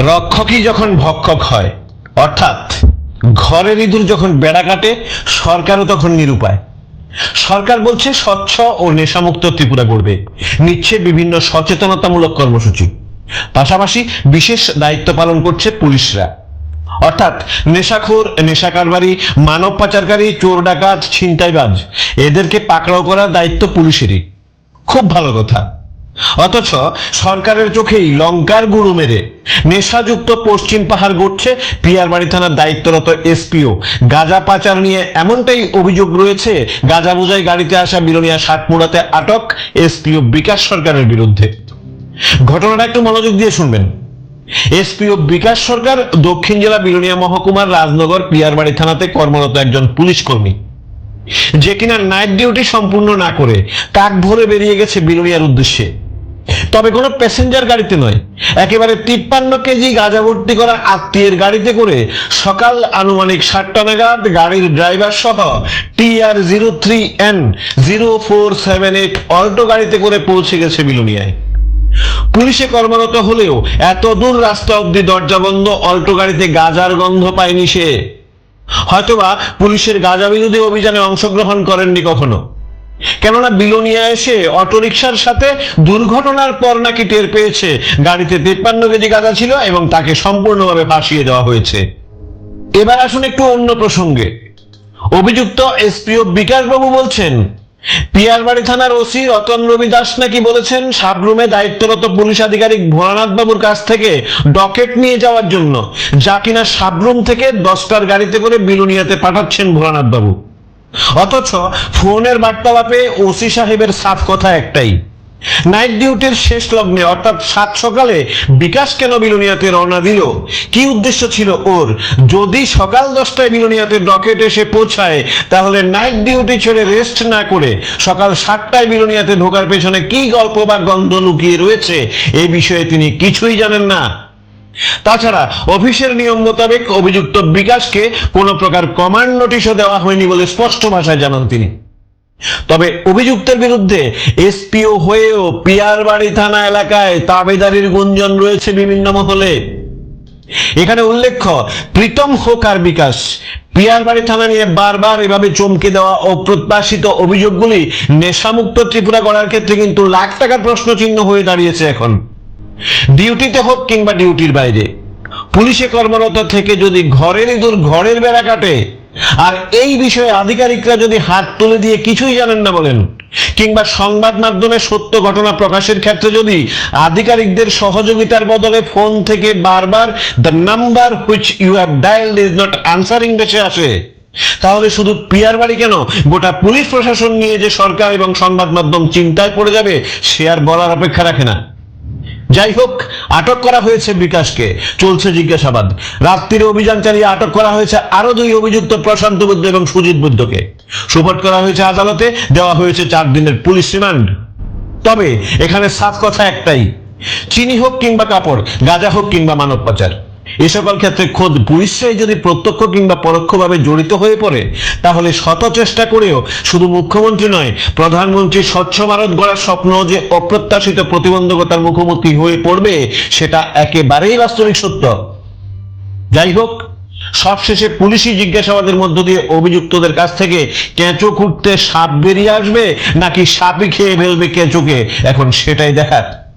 রক্ষকই যখন ভক্ষক হয়, অর্থাৎ ঘরের ইঁদুর যখন বেড়া কাটে, সরকারও তখন নিরুপায়। সরকার বলছে, স্বচ্ছ ও নেশামুক্ত ত্রিপুরা গড়বে। নিচ্ছে বিভিন্ন সচেতনতামূলক কর্মসূচি। পাশাপাশি বিশেষ দায়িত্ব পালন করছে পুলিশরা। অর্থাৎ নেশাখোর নেশা কারবারি মানব পাচারকারী, চোর ডাকাত, ছিনতাইবাজ, এদেরকে পাকড়াও করার দায়িত্ব পুলিশেরই। খুব ভালো কথা। অথচ সরকারের চোখেই লঙ্কার গুরু মেরে নেশাযুক্ত পশ্চিম পাহাড় গড়ছে পিয়ারবাড়ি থানার দায়িত্বরত এসপিও। গাঁজা পাচার নিয়ে এমনটাই অভিযোগ রয়েছে, গাঁজা বোঝাই গাড়িতে আসা বিলোনিয়া সাতমুড়াতে আটক এসপিও বিকাশ সরকারের বিরুদ্ধে। ঘটনাটা একটু মনোযোগ দিয়ে শুনবেন। এসপিও বিকাশ সরকার দক্ষিণ জেলা বিলোনিয়া মহকুমার রাজনগর পিয়ারবাড়ি থানাতে কর্মরত একজন পুলিশ কর্মী। যে কিনা নাইট ডিউটি সম্পূর্ণ না করে কাক ভরে বেরিয়ে গেছে বিলোনিয়ার উদ্দেশ্যে। তবে কোনো প্যাসেঞ্জার গাড়িতে নয়। একেবারে তিপ্পান্ন কেজি গাঁজা ভর্তি করা আত্মীয়ের গাড়িতে করে সকাল আনুমানিক সাতটা নাগাদ গাড়ির ড্রাইভার সহ TR zero three N zero four seven eight Alto গাড়িতে করে পৌঁছে গেছে বিলোনিয়ায়। পুলিশে কর্মরত হলেও এত দূর রাস্তা অব্দি দরজা বন্ধ, অল্টো গাড়িতে গাজার গন্ধ পায়নি সে। হয়তোবা পুলিশের গাজা বিরোধী অভিযানে অংশগ্রহণ করেননি কখনো। কেননা বিলোনিয়া এসে অটোরিকশার সাথে দুর্ঘটনার পর নাকি টের পেয়েছে। গাড়িতে তিপ্পান্ন কেজি গাঁজা ছিল এবং তাকে সম্পূর্ণভাবে ফাঁসিয়ে দেওয়া হয়েছে। এবার আসুন একটু অন্য প্রসঙ্গে। অভিযুক্ত এসপিও বিকাশবাবু বলছেন, পিয়ারবাড়ি থানার ওসি রতন রবি দাস নাকি বলেছেন, সাবরুমে দায়িত্বরত পুলিশ আধিকারিক ভোলানাথ বাবুর কাছ থেকে ডকেট নিয়ে যাওয়ার জন্য। যা কিনা সাবরুম থেকে দশটার গাড়িতে করে বিলুনিয়াতে পাঠাচ্ছেন ভোলানাথ বাবু অথচ ফোনের বার্তালাপে ওসি সাহেবের সাফ কথা একটাই। নাইট ডিউটির শেষ লগ্নে, অর্থাৎ সাত সকালে বিকাশ কেন বিলোনিয়াতে রওনা দিল? কি উদ্দেশ্য ছিল ওর? যদি সকাল দশটায় বিলোনিয়াতে ডকেট এসে পৌঁছায়, তাহলে নাইট ডিউটি ছেড়ে রেস্ট না করে সকাল সাতটায় বিলোনিয়াতে ঢোকার পেছনে কি গল্প বা গন্ধ লুকিয়ে রয়েছে, এ বিষয়ে তিনি কিছুই জানেন না। তাছাড়া অফিসের নিয়ম মোতাবেক অভিযুক্ত বিকাশকে কোনো প্রকার কমান্ড নোটিশও দেওয়া হয়নি বলে স্পষ্ট ভাষায় জানান তিনি। তবে অভিযুক্তের বিরুদ্ধে এসপিও হয়েও পিয়ারবাড়ি থানা এলাকায় তাবেদারির গুঞ্জন রয়েছে বিভিন্ন মহলে। এখানে উল্লেখ্য, প্রীতম হোক আর বিকাশ, পিয়ারবাড়ি থানা নিয়ে বারবার এভাবে চমকে দেওয়া অপ্রত্যাশিত অভিযোগগুলি নেশামুক্ত ত্রিপুরা করার ক্ষেত্রে কিন্তু লাখ টাকার প্রশ্ন চিহ্ন হয়ে দাঁড়িয়েছে এখন। ডিউটিতে হোক কিংবা ডিউটির বাইরে, পুলিশে কর্মরত থেকে যদি ঘরের ইঁদুর ঘরের বেড়া কাটে, আর এই বিষয়ে আধিকারিকরা যদি হাত তুলে দিয়ে কিছুই জানেন না বলেন, কিংবা সংবাদ মাধ্যমে সত্য ঘটনা প্রকাশের ক্ষেত্রে যদি আধিকারিকদের সহযোগিতার বদলে ফোন থেকে বারবার the number which you have dialled is not answering দেশে আসে, তাহলে শুধু পিয়ার বাড়ি কেন? গোটা পুলিশ প্রশাসন নিয়ে যে সরকার এবং সংবাদ মাধ্যম চিন্তায় পড়ে যাবে, সে আর বলার অপেক্ষা রাখে না। যাই হোক আটক করা হয়েছে বিকাশকে। চলছে জিজ্ঞাসাবাদ। রাত্রির অভিযান চালিয়ে আটক করা হয়েছে আরও দুই অভিযুক্ত প্রশান্ত বুদ্ধ এবং সুজিত বুদ্ধকে। সুপোর্ট করা হয়েছে আদালতে, দেওয়া হয়েছে চার দিনের পুলিশ রিমান্ড। তবে এখানে সাফ কথা একটাই। চিনি হোক কিংবা কাপড়, গাঁজা হোক কিংবা মানব পাচার এ সকল ক্ষেত্রে খোদ পুলিশরাই যদি প্রত্যক্ষ কিংবা পরোক্ষভাবে জড়িত হয়ে পড়ে, তাহলে শত চেষ্টা করেও শুধু মুখ্যমন্ত্রী নয় প্রধানমন্ত্রী স্বচ্ছ ভারত গড়ার স্বপ্ন যে অপ্রত্যাশিত প্রতিবন্ধকতার মুখোমুখি হয়ে পড়বে, সেটা একেবারেই বাস্তবিক সত্য। যাই হোক, সবশেষে পুলিশি জিজ্ঞাসাবাদের মধ্য দিয়ে অভিযুক্তদের কাছ থেকে কেঁচো খুঁড়তে সাপ বেরিয়ে আসবে, নাকি সাপই খেয়ে ফেলবে কেঁচোকে? এখন সেটাই দেখার।